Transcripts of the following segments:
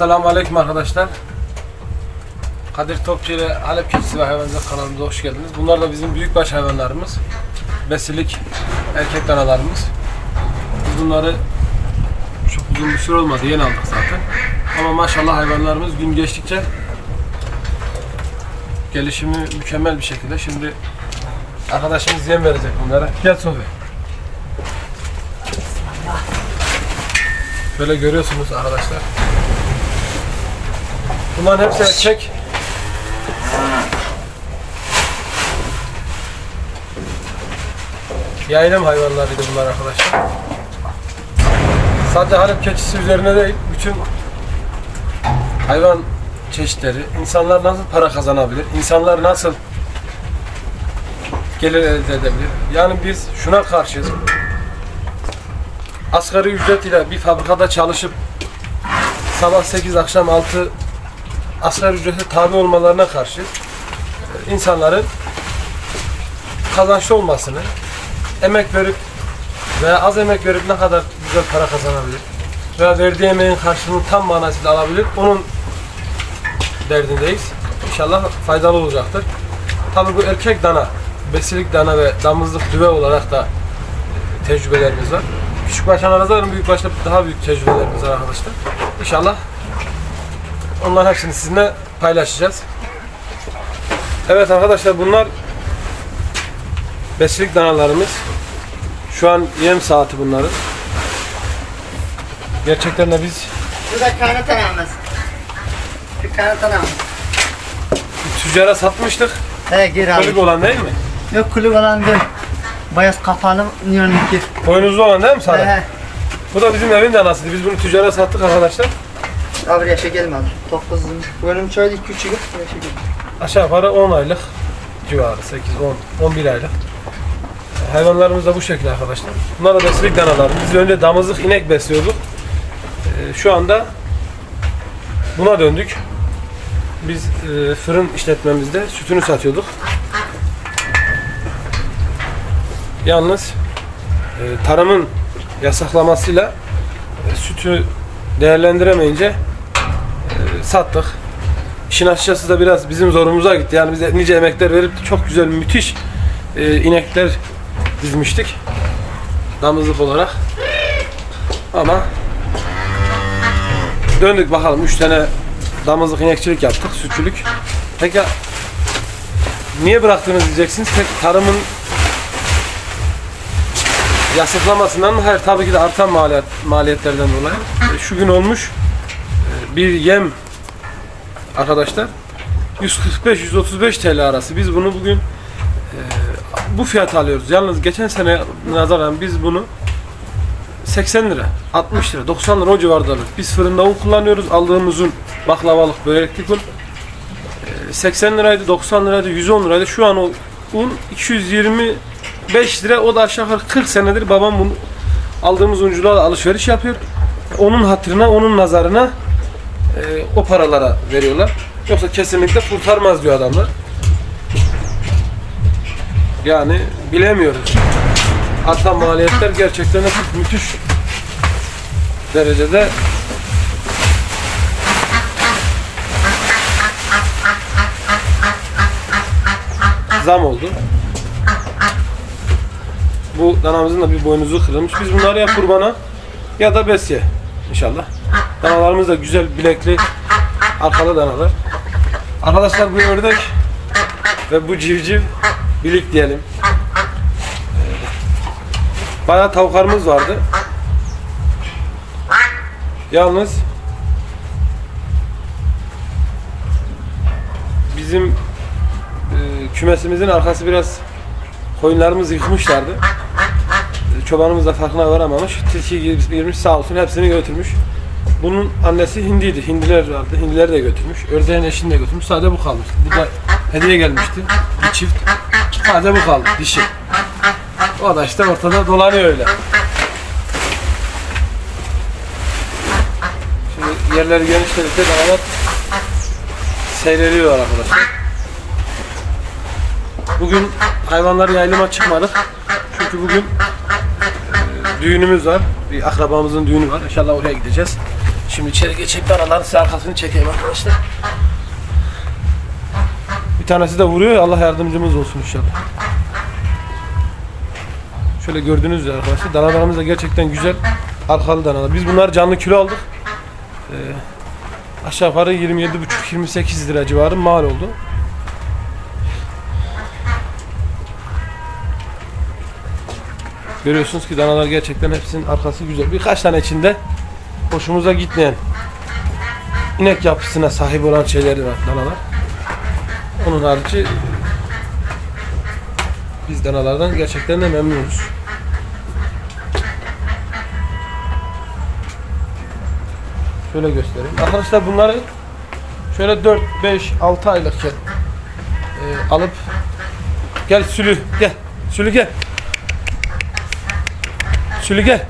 Selamun Aleyküm arkadaşlar. Kadir Topçu ile Halep Keçisi ve Hayvancılık kanalımıza hoş geldiniz. Bunlar da bizim büyükbaş hayvanlarımız. Besilik erkek danalarımız. Biz bunları çok uzun bir süre olmadı. Yeni aldık zaten. Ama maşallah hayvanlarımız gün geçtikçe gelişimi mükemmel bir şekilde. Şimdi arkadaşımız yem verecek bunlara. Gel Sofi. Şöyle görüyorsunuz arkadaşlar. Bunların hepsi erkek. Yaylım hayvanlarıydı bunlar arkadaşlar. Sadece Halep keçisi üzerine değil, bütün hayvan çeşitleri, insanlar nasıl para kazanabilir, insanlar nasıl gelir elde edebilir. Yani biz şuna karşıyız. Asgari ücret ile bir fabrikada çalışıp sabah 8 akşam 6 asgari ücrete tabi olmalarına karşı insanların kazançlı olmasını, emek verip veya az emek verip ne kadar güzel para kazanabilir veya verdiği emeğin karşılığını tam manasıyla alabilir. Onun derdindeyiz. İnşallah faydalı olacaktır. Tabii bu erkek dana, besilik dana ve damızlık düve olarak da tecrübelerimiz var. Küçük baştan arazaların büyük başta daha büyük tecrübelerimiz var arkadaşlar. İnşallah onların hepsini sizinle paylaşacağız. Evet arkadaşlar bunlar besilik danalarımız. Şu an yem saati bunların. Gerçekten de biz Bu da kanat anamız. Şu kanat anamız. tüccara satmıştık. He geri Çocuk aldık. olan değil mi? Yok kulüp olan değil. Bayaz kapalı yönünki. Boynuzlu olan değil mi He sana? he. Bu da bizim evin danasıydı. Biz bunu tüccara sattık arkadaşlar. Abi yaşa gelmedi. 9 Bölüm şöyle 2 3 yıl yaşa gelmedi. Aşağı yukarı 10 aylık civarı 8 10 11 aylık. Hayvanlarımız da bu şekilde arkadaşlar. Bunlar da besilik danalar. Biz önce damızlık inek besliyorduk. Ee, şu anda buna döndük. Biz e, fırın işletmemizde sütünü satıyorduk. Yalnız e, tarımın yasaklamasıyla e, sütü değerlendiremeyince sattık. İşin açıkçası da biraz bizim zorumuza gitti. Yani biz de nice emekler verip çok güzel, müthiş e, inekler dizmiştik. Damızlık olarak. Ama döndük bakalım. Üç tane damızlık inekçilik yaptık, sütçülük. Peki niye bıraktınız diyeceksiniz. Tek tarımın yasaklamasından mı? Hayır tabii ki de artan maliyet, maliyetlerden dolayı. E, şu gün olmuş e, bir yem arkadaşlar 145-135 TL arası. Biz bunu bugün e, bu fiyata alıyoruz. Yalnız geçen sene nazaran biz bunu 80 lira, 60 lira, 90 lira o civarda alıyoruz. Biz fırında un kullanıyoruz. Aldığımız un baklavalık, böreklik un. E, 80 liraydı, 90 liraydı, 110 liraydı. Şu an o un 225 lira. O da aşağı yukarı 40 senedir babam bunu aldığımız unculuğa alışveriş yapıyor. Onun hatırına, onun nazarına e, o paralara veriyorlar. Yoksa kesinlikle kurtarmaz diyor adamlar. Yani bilemiyoruz. Hatta maliyetler gerçekten çok müthiş derecede zam oldu. Bu danamızın da bir boynuzu kırılmış. Biz bunları ya kurbana ya da besye inşallah. Danalarımız da güzel bilekli arkalı danalar. Arkadaşlar bu ördek ve bu civciv bilik diyelim. Ee, Bayağı tavuklarımız vardı. Yalnız bizim e, kümesimizin arkası biraz koyunlarımız yıkmışlardı. E, Çobanımız da farkına varamamış. Tilki girmiş sağ olsun hepsini götürmüş. Bunun annesi hindiydi. Hindiler vardı. Hindileri de götürmüş. Ördeğin eşini de götürmüş. Sadece bu kalmış. Bu da hediye gelmişti. Bir çift. Sadece bu kaldı. Dişi. O da işte ortada dolanıyor öyle. Şimdi yerleri genişledikçe danalar seyreliyor arkadaşlar. Bugün hayvanları yaylıma çıkmadık. Çünkü bugün e, düğünümüz var. Bir akrabamızın düğünü var. İnşallah oraya gideceğiz. Şimdi içeri geçeyim danaların size arkasını çekeyim arkadaşlar. Bir tanesi de vuruyor. Allah yardımcımız olsun inşallah. Şöyle gördüğünüz üzere arkadaşlar danalarımız da gerçekten güzel arkalı danalar. Biz bunları canlı kilo aldık. Ee, aşağı yukarı 27,5-28 lira civarı mal oldu. Görüyorsunuz ki danalar gerçekten hepsinin arkası güzel. Birkaç tane içinde hoşumuza gitmeyen inek yapısına sahip olan şeyleri var danalar. Onun harici biz danalardan gerçekten de memnunuz. Şöyle göstereyim. Arkadaşlar bunları şöyle 4, 5, 6 aylıkken e, alıp gel Sülü gel. Sülü gel. Sülü gel.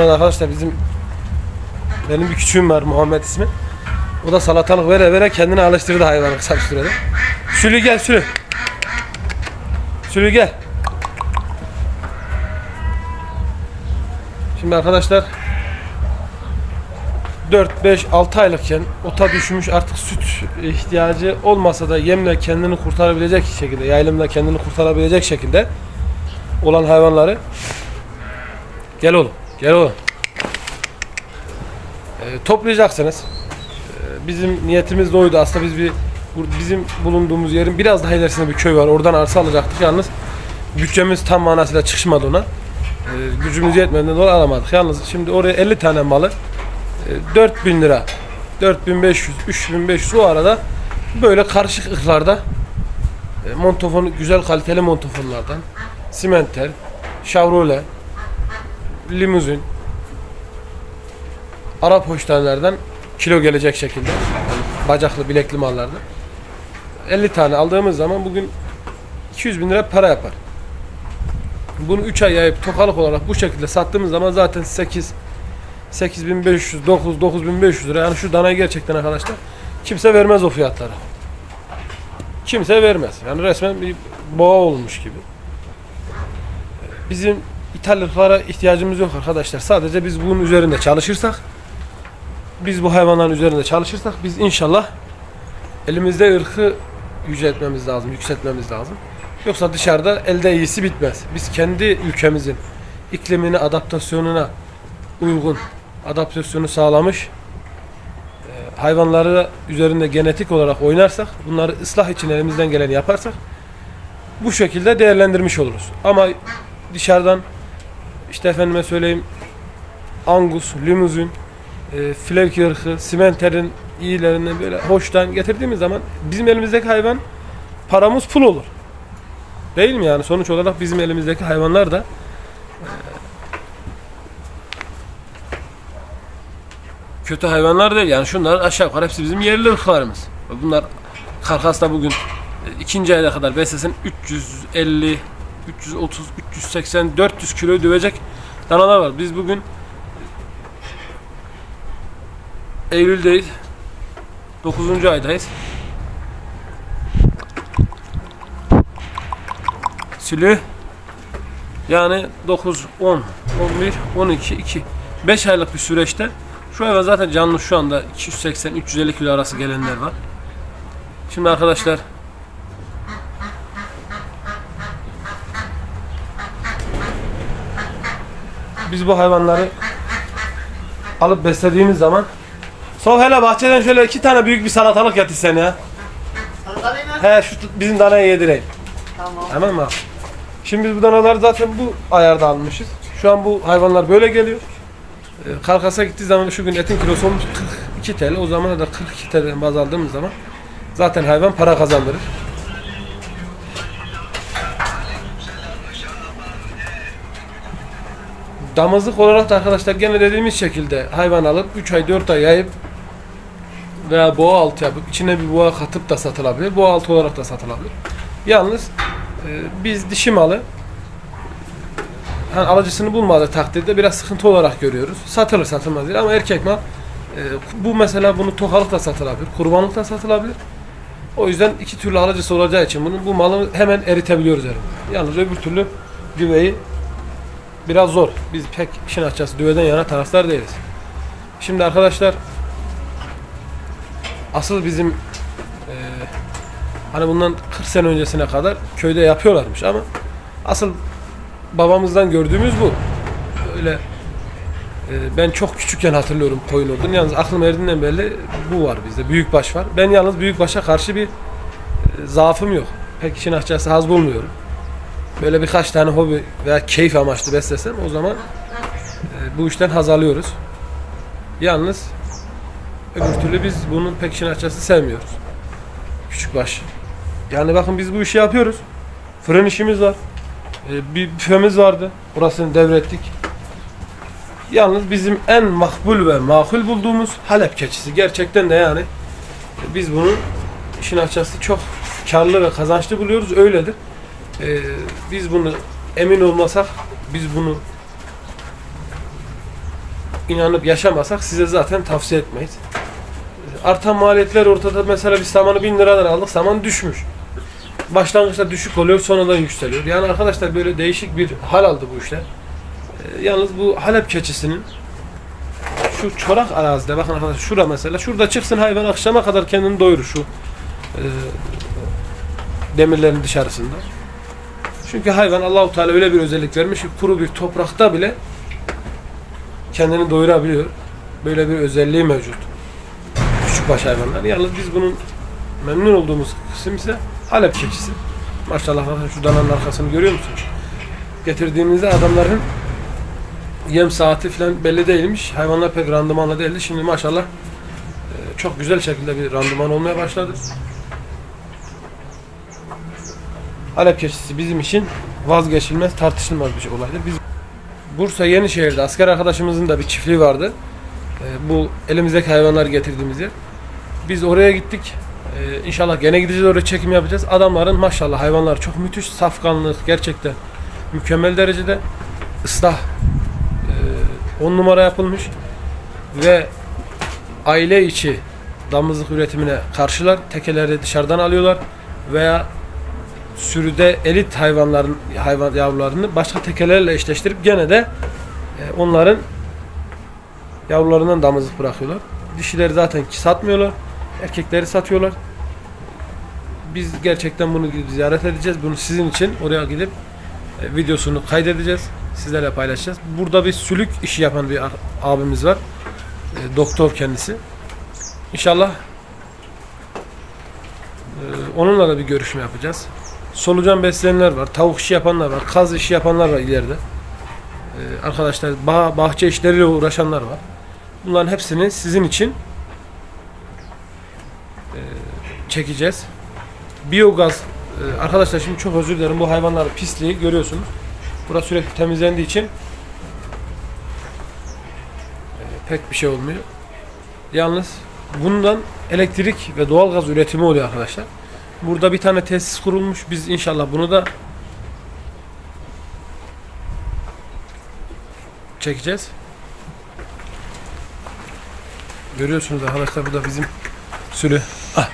Burada arkadaşlar bizim benim bir küçüğüm var Muhammed ismi. O da salatalık vere vere kendini alıştırdı hayvanı kısa bir sürede. Sülü gel Sülü. Sülü gel. Şimdi arkadaşlar 4, 5, 6 aylıkken ota düşmüş artık süt ihtiyacı olmasa da yemle kendini kurtarabilecek şekilde, yaylımla kendini kurtarabilecek şekilde olan hayvanları gel oğlum, gel oğlum. Ee, toplayacaksınız. Ee, bizim niyetimiz de oydu aslında biz bir bizim bulunduğumuz yerin biraz daha ilerisinde bir köy var. Oradan arsa alacaktık yalnız bütçemiz tam manasıyla çıkışmadı ona. Ee, gücümüz yetmediğinden dolayı alamadık. Yalnız şimdi oraya 50 tane malı e, 4000 lira 4500 3500 o arada böyle karışık ıhlarda e, montofon güzel kaliteli montofonlardan simenter, Chevrolet, limuzin Arap hoşlanlardan kilo gelecek şekilde yani bacaklı bilekli mallardan 50 tane aldığımız zaman bugün 200 bin lira para yapar. Bunu 3 ay yayıp tokalık olarak bu şekilde sattığımız zaman zaten 8 8500 9 9500 lira yani şu danayı gerçekten arkadaşlar kimse vermez o fiyatlara. Kimse vermez. Yani resmen bir boğa olmuş gibi. Bizim ithallıklara ihtiyacımız yok arkadaşlar. Sadece biz bunun üzerinde çalışırsak biz bu hayvanların üzerinde çalışırsak biz inşallah elimizde ırkı yüceltmemiz lazım, yükseltmemiz lazım. Yoksa dışarıda elde iyisi bitmez. Biz kendi ülkemizin iklimine, adaptasyonuna uygun adaptasyonu sağlamış e, hayvanları üzerinde genetik olarak oynarsak, bunları ıslah için elimizden geleni yaparsak bu şekilde değerlendirmiş oluruz. Ama dışarıdan işte efendime söyleyeyim Angus, limuzin, e, Flavki ırkı, simenterin iyilerinden böyle hoştan getirdiğimiz zaman bizim elimizdeki hayvan paramız pul olur. Değil mi yani? Sonuç olarak bizim elimizdeki hayvanlar da e, kötü hayvanlar değil. Yani şunlar aşağı yukarı hepsi bizim yerli ırklarımız. Bunlar karkasla bugün e, ikinci ayda kadar beslesin 350, 330, 380, 400 kilo dövecek danalar var. Biz bugün Eylül'deyiz. 9. aydayız. Sülü yani 9, 10, 11, 12, 2 5 aylık bir süreçte şu hayvan zaten canlı şu anda 280-350 kilo arası gelenler var. Şimdi arkadaşlar biz bu hayvanları alıp beslediğimiz zaman Sol hele bahçeden şöyle iki tane büyük bir salatalık getirsen ya. Salatalayı mı? He şu bizim danaya yedireyim. Tamam. Tamam mı? Şimdi biz bu danaları zaten bu ayarda almışız. Şu an bu hayvanlar böyle geliyor. Ee, Karkasa gittiği zaman şu gün etin kilosu olmuş 42 TL. O zamana da 42 TL'den baz aldığımız zaman zaten hayvan para kazandırır. Damızlık olarak da arkadaşlar gene dediğimiz şekilde hayvan alıp 3 ay 4 ay yayıp veya boğa altı yapıp içine bir boğa katıp da satılabilir. Boğa altı olarak da satılabilir. Yalnız e, biz dişi malı hani alıcısını bulmadığı takdirde biraz sıkıntı olarak görüyoruz. Satılır satılmaz değil ama erkek mal e, bu mesela bunu tokalık da satılabilir, kurbanlık da satılabilir. O yüzden iki türlü alıcısı olacağı için bunu bu malı hemen eritebiliyoruz elimizde. Yalnız öbür türlü düveyi biraz zor. Biz pek işin açıkçası düveden yana taraftar değiliz. Şimdi arkadaşlar asıl bizim eee, hani bundan 40 sene öncesine kadar köyde yapıyorlarmış ama asıl babamızdan gördüğümüz bu. Öyle e, ben çok küçükken hatırlıyorum koyun olduğunu. Yalnız aklım erdiğinden beri bu var bizde. Büyükbaş var. Ben yalnız büyükbaşa karşı bir e, zaafım yok. Pek işin açıkçası haz bulmuyorum. Böyle birkaç tane hobi veya keyif amaçlı beslesem o zaman e, bu işten haz alıyoruz. Yalnız öbür türlü biz bunun pek işin açıkçası sevmiyoruz. Küçükbaş. Yani bakın biz bu işi yapıyoruz. Fırın işimiz var. E, bir büfemiz vardı. Burasını devrettik. Yalnız bizim en makbul ve makul bulduğumuz Halep keçisi. Gerçekten de yani e, biz bunu işin açıkçası çok karlı ve kazançlı buluyoruz. Öyledir. Ee, biz bunu emin olmasak, biz bunu inanıp yaşamasak size zaten tavsiye etmeyiz. Artan maliyetler ortada. Mesela biz samanı 1000 liradan aldık. Saman düşmüş. Başlangıçta düşük oluyor, sonradan yükseliyor. Yani arkadaşlar böyle değişik bir hal aldı bu işler. Ee, Yalnız bu Halep keçisinin şu çorak arazide bakın arkadaşlar şura mesela şurada çıksın hayvan akşama kadar kendini doyurur şu e, demirlerin dışarısında. Çünkü hayvan Allahu Teala öyle bir özellik vermiş ki kuru bir toprakta bile kendini doyurabiliyor. Böyle bir özelliği mevcut. Küçükbaş hayvanlar. Yalnız biz bunun memnun olduğumuz kısım ise Halep keçisi. Maşallah şu dananın arkasını görüyor musunuz? Getirdiğimizde adamların yem saati falan belli değilmiş. Hayvanlar pek randımanlı değildi. Şimdi maşallah e, çok güzel şekilde bir randıman olmaya başladı. Halep keçisi bizim için vazgeçilmez, tartışılmaz bir şey olaydı. Biz Bursa Yenişehir'de asker arkadaşımızın da bir çiftliği vardı. E, bu elimizdeki hayvanlar getirdiğimiz yer. Biz oraya gittik. E, inşallah gene gideceğiz oraya çekim yapacağız. Adamların maşallah hayvanlar çok müthiş. Safkanlık gerçekten mükemmel derecede. ıslah 10 numara yapılmış ve aile içi damızlık üretimine karşılar. Tekeleri dışarıdan alıyorlar veya sürüde elit hayvanların hayvan yavrularını başka tekelerle eşleştirip gene de e, onların yavrularından damızlık bırakıyorlar. Dişileri zaten satmıyorlar. Erkekleri satıyorlar. Biz gerçekten bunu gidip ziyaret edeceğiz. Bunu sizin için oraya gidip e, videosunu kaydedeceğiz. Sizlerle paylaşacağız. Burada bir sülük işi yapan bir abimiz var. E, doktor kendisi. İnşallah e, onunla da bir görüşme yapacağız. Solucan besleyenler var, tavuk işi yapanlar var, kaz işi yapanlar var ileride. E, arkadaşlar bah- bahçe işleriyle uğraşanlar var. Bunların hepsini sizin için e, çekeceğiz. Biyogaz e, arkadaşlar şimdi çok özür dilerim bu hayvanların pisliği görüyorsunuz. Burası sürekli temizlendiği için e, pek bir şey olmuyor. Yalnız bundan elektrik ve doğalgaz üretimi oluyor arkadaşlar. Burada bir tane tesis kurulmuş. Biz inşallah bunu da çekeceğiz. Görüyorsunuz arkadaşlar bu da bizim sürü. Ah.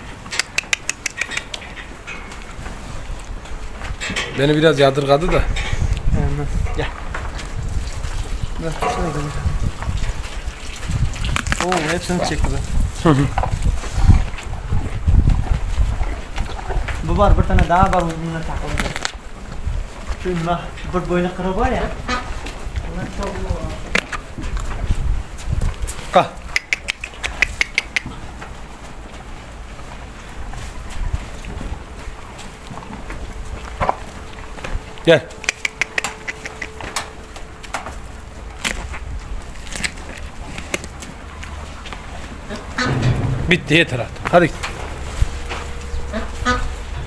Beni biraz yadırgadı da. Hemen. Gel. Ver. Oo, hepsini çekti be. Bu var bir tane daha var bununla takıldı. Şunla bir boynu kırık var ya. Kah. Gel. Bitti yeter artık. Hadi git.